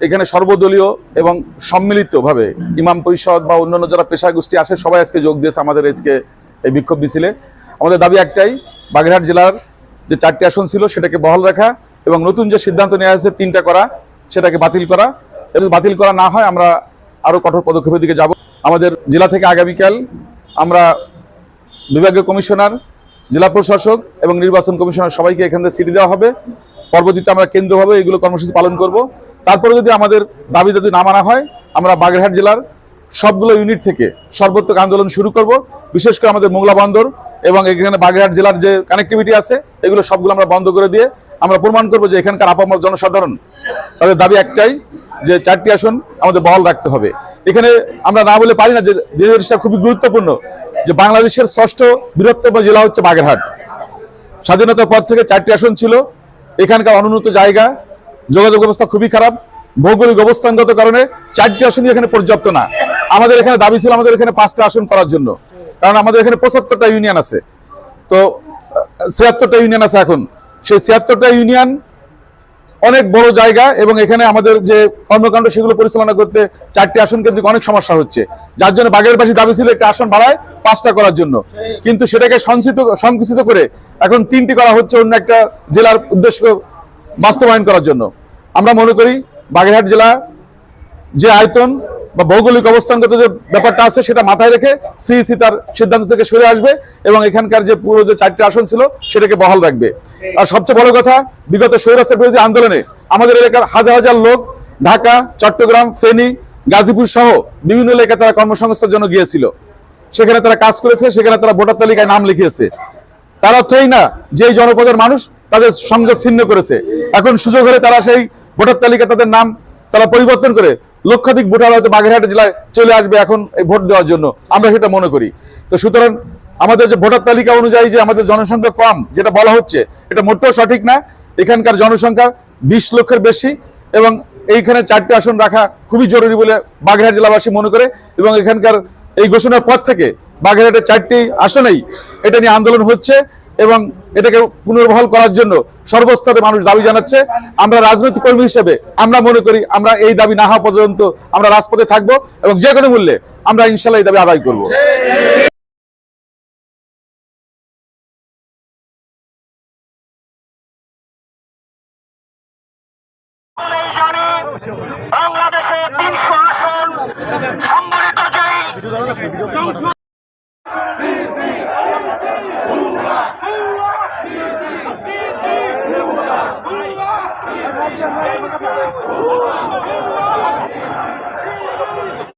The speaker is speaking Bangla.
এখানে সর্বদলীয় এবং সম্মিলিতভাবে ইমাম পরিষদ বা অন্যান্য যারা পেশা গোষ্ঠী আসে, সবাই আজকে যোগ দিয়েছে আমাদের আজকে এই বিক্ষোভ মিছিলে। আমাদের দাবি একটাই, বাগেরহাট জেলার যে চারটি আসন ছিল সেটাকে বহাল রাখা এবং নতুন যে সিদ্ধান্ত নেওয়া হয়েছে তিনটা করা, সেটাকে বাতিল করা। যদি বাতিল করা না হয়, আমরা আরও কঠোর পদক্ষেপের দিকে যাব। আমাদের জেলা থেকে আগামীকাল আমরা বিভাগীয় কমিশনার, জেলা প্রশাসক এবং নির্বাচন কমিশনার সবাইকে এখান থেকে সিটি দেওয়া হবে। পরবর্তীতে আমরা কেন্দ্রভাবে এগুলো কর্মসূচি পালন করব। তারপরে যদি আমাদের দাবি যদি না মানা হয়, আমরা বাগেরহাট জেলার সবগুলো ইউনিট থেকে সর্বোত্তক আন্দোলন শুরু করব। বিশেষ করে আমাদের মোংলা বন্দর এবং এখানে বাগেরহাট জেলার যে কানেক্টিভিটি আছে, এগুলো সবগুলো আমরা বন্ধ করে দিয়ে আমরা প্রমাণ করব যে এখানকার আপামর জনসাধারণ। তাদের দাবি একটাই, যে চারটি আসন আমাদের বহাল রাখতে হবে। এখানে আমরা না বলে পারি না যে জিনিসটা খুবই গুরুত্বপূর্ণ, যে বাংলাদেশের ষষ্ঠ বৃহত্তম জেলা হচ্ছে বাগেরহাট। স্বাধীনতার পর থেকে চারটি আসন ছিল। এখানকার অনুন্নত জায়গা যোগাযোগ ব্যবস্থা খুবই খারাপ। ভৌগোলিক অবস্থানগত কারণে চারটি আসনই এখানে পর্যাপ্ত না। আমাদের এখানে দাবি ছিল আমাদের এখানে পাঁচটা আসন করার জন্য। কারণ আমাদের এখানে পঁচাত্তরটা ইউনিয়ন আছে। তো, ছিয়াত্তরটা ইউনিয়ন আছে এখন। সেই ছিয়াত্তরটা ইউনিয়ন অনেক বড় জায়গা এবং এখানে আমাদের যে কর্মকাণ্ড সেগুলো পরিচালনা করতে চারটি আসন কেন্দ্রিক অনেক সমস্যা হচ্ছে। যার জন্য বাগের বাগেরবাসী দাবি ছিল একটা আসন বাড়ায় পাঁচটা করার জন্য। কিন্তু সেটাকে সংচিত সংকুচিত করে এখন তিনটি করা হচ্ছে অন্য একটা জেলার উদ্দেশ্য বাস্তবায়ন করার জন্য। আমরা মনে করি বাগেরহাট জেলা যে আয়তন বা ভৌগোলিক অবস্থানগত যে ব্যাপারটা আছে সেটা মাথায় রেখে সিইসি তার সিদ্ধান্ত থেকে সরে আসবে এবং এখানকার যে পুরো যে চারটি আসন ছিল সেটাকে বহাল রাখবে। আর সবচেয়ে বড় কথা, বিগত স্বৈরাচার বিরোধী আন্দোলনে আমাদের এলাকার হাজার হাজার লোক ঢাকা, চট্টগ্রাম, ফেনী, গাজীপুর সহ বিভিন্ন এলাকায় তারা কর্মসংস্থার জন্য গিয়েছিল। সেখানে তারা কাজ করেছে, সেখানে তারা ভোটার তালিকায় নাম লিখিয়েছে। তার অর্থই না যে জনপদের মানুষ তাদের সংযোগ ছিন্ন করেছে। এখন সুযোগ হলে তারা সেই ভোটার তালিকা তাদের নাম তারা পরিবর্তন করে লক্ষাধিক ভোটার হয়তো বাগেরহাট জেলায় চলে আসবে এখন এই ভোট দেওয়ার জন্য। আমরা সেটা মনে করি। তো সুতরাং আমাদের যে ভোটার তালিকা অনুযায়ী যে আমাদের জনসংখ্যা কম যেটা বলা হচ্ছে, এটা মোটেও সঠিক না। এখানকার জনসংখ্যা বিশ লক্ষের বেশি এবং এইখানে চারটি আসন রাখা খুবই জরুরি বলে বাগেরহাট জেলাবাসী মনে করে এবং এখানকার এই ঘোষণার পর থেকে বাগেরহাটের চারটি আসনেই এটা নিয়ে আন্দোলন হচ্ছে। এবং এটাকে পুনর্বহাল করার জন্য সর্বস্তরে মানুষ দাবি জানাচ্ছে, আমরা রাজনৈতিক কর্মী হিসেবে আমরা মনে করি আমরা এই দাবি না হওয়া পর্যন্ত আমরা রাজপথে থাকব এবং যে কোনো মূল্যে আমরা ইনশাল্লাহ এই দাবি আদায় করব। বাংলাদেশে তিনশো আসন সম্মিলিত যেই Bahia, na época da